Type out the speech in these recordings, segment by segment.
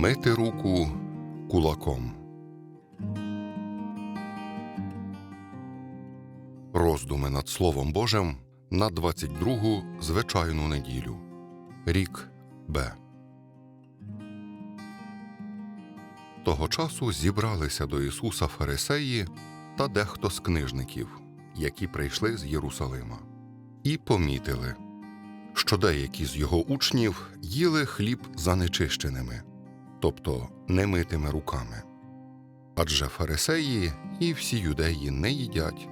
Вимити руку кулаком. Роздуми над Словом Божим на 22-гу звичайну неділю. Рік Б. Того часу зібралися до Ісуса фарисеї та дехто з книжників, які прийшли з Єрусалима, і помітили, що деякі з його учнів їли хліб занечищеними, тобто немитими руками. Адже фарисеї і всі юдеї не їдять,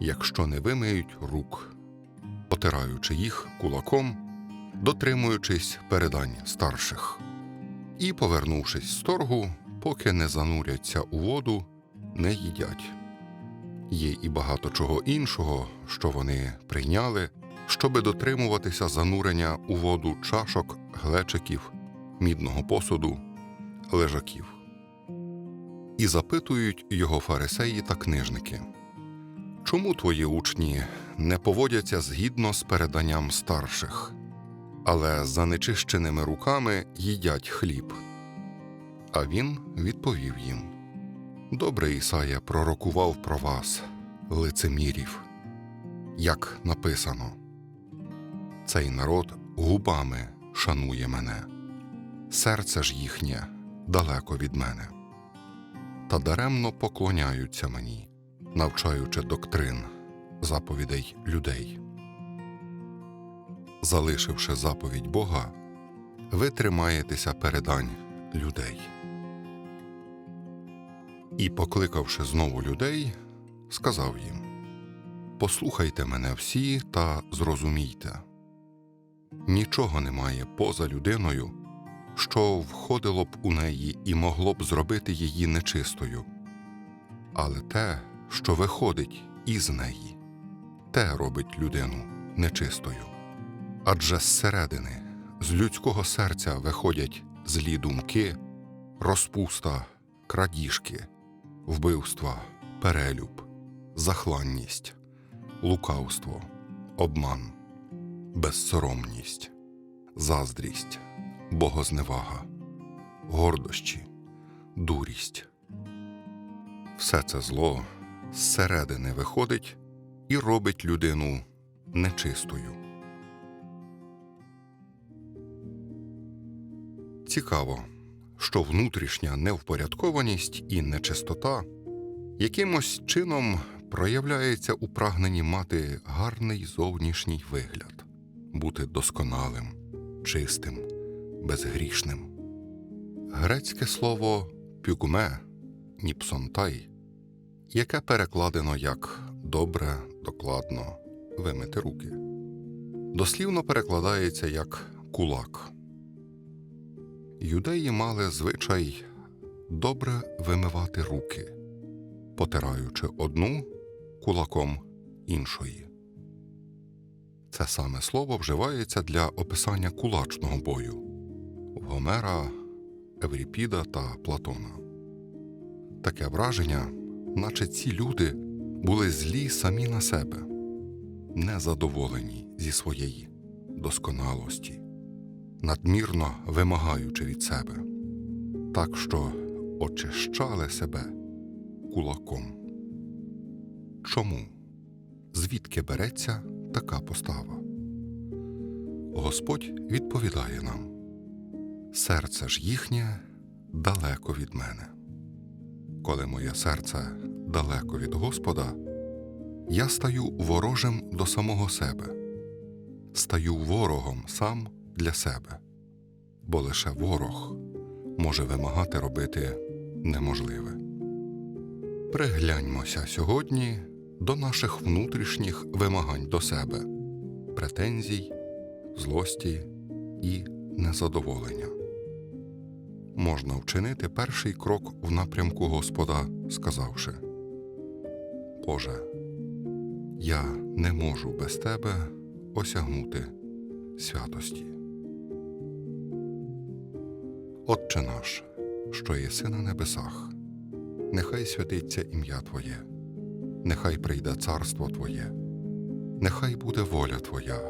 якщо не вимиють рук, потираючи їх кулаком, дотримуючись передань старших. І, повернувшись з торгу, поки не зануряться у воду, не їдять. Є і багато чого іншого, що вони прийняли, щоби дотримуватися занурення у воду чашок, глечиків, мідного посуду, лежаків. І запитують його фарисеї та книжники. Чому твої учні не поводяться згідно з переданням старших, але за нечищеними руками їдять хліб? А він відповів їм: Добре Ісая пророкував про вас, лицемірів, як написано. Цей народ губами шанує мене, серце ж їхнє далеко від мене, та даремно поклоняються мені, навчаючи доктрин, заповідей людей. Залишивши заповідь Бога, ви тримаєтеся передань людей. І, покликавши знову людей, сказав їм: Послухайте мене всі та зрозумійте нічого немає поза людиною, що входило б у неї і могло б зробити її нечистою, але те, що виходить із неї, те робить людину нечистою. Адже зсередини, з людського серця виходять злі думки, розпуста, крадіжки, вбивства, перелюб, захланність, лукавство, обман, безсоромність, заздрість, богозневага, гордощі, дурість. Все це зло зсередини виходить і робить людину нечистою. Цікаво, що внутрішня невпорядкованість і нечистота якимось чином проявляється у прагненні мати гарний зовнішній вигляд, бути досконалим, чистим, безгрішним. Грецьке слово пюкме ніпсонтай, яке перекладено як добре, докладно, вимити руки, дослівно перекладається як кулак. Юдеї мали звичай добре вимивати руки, потираючи одну кулаком іншої. Це саме слово вживається для описання кулачного бою Гомера, Евріпіда та Платона. Таке враження, наче ці люди були злі самі на себе, незадоволені зі своєї досконалості надмірно вимагаючи від себе, так що очищали себе кулаком. Чому? Звідки береться така постава? Господь відповідає нам серце ж їхнє далеко від мене. Коли моє серце далеко від Господа, я стаю ворожим до самого себе, стаю ворогом сам для себе, бо лише ворог може вимагати робити неможливе. Пригляньмося сьогодні до наших внутрішніх вимагань до себе, претензій, злості і незадоволення. Можна вчинити перший крок в напрямку Господа, сказавши Боже, я не можу без Тебе осягнути святості. Отче наш, що єси на небесах, нехай святиться ім'я Твоє, нехай прийде царство Твоє, нехай буде воля Твоя,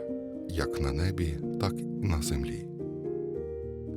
як на небі, так і на землі.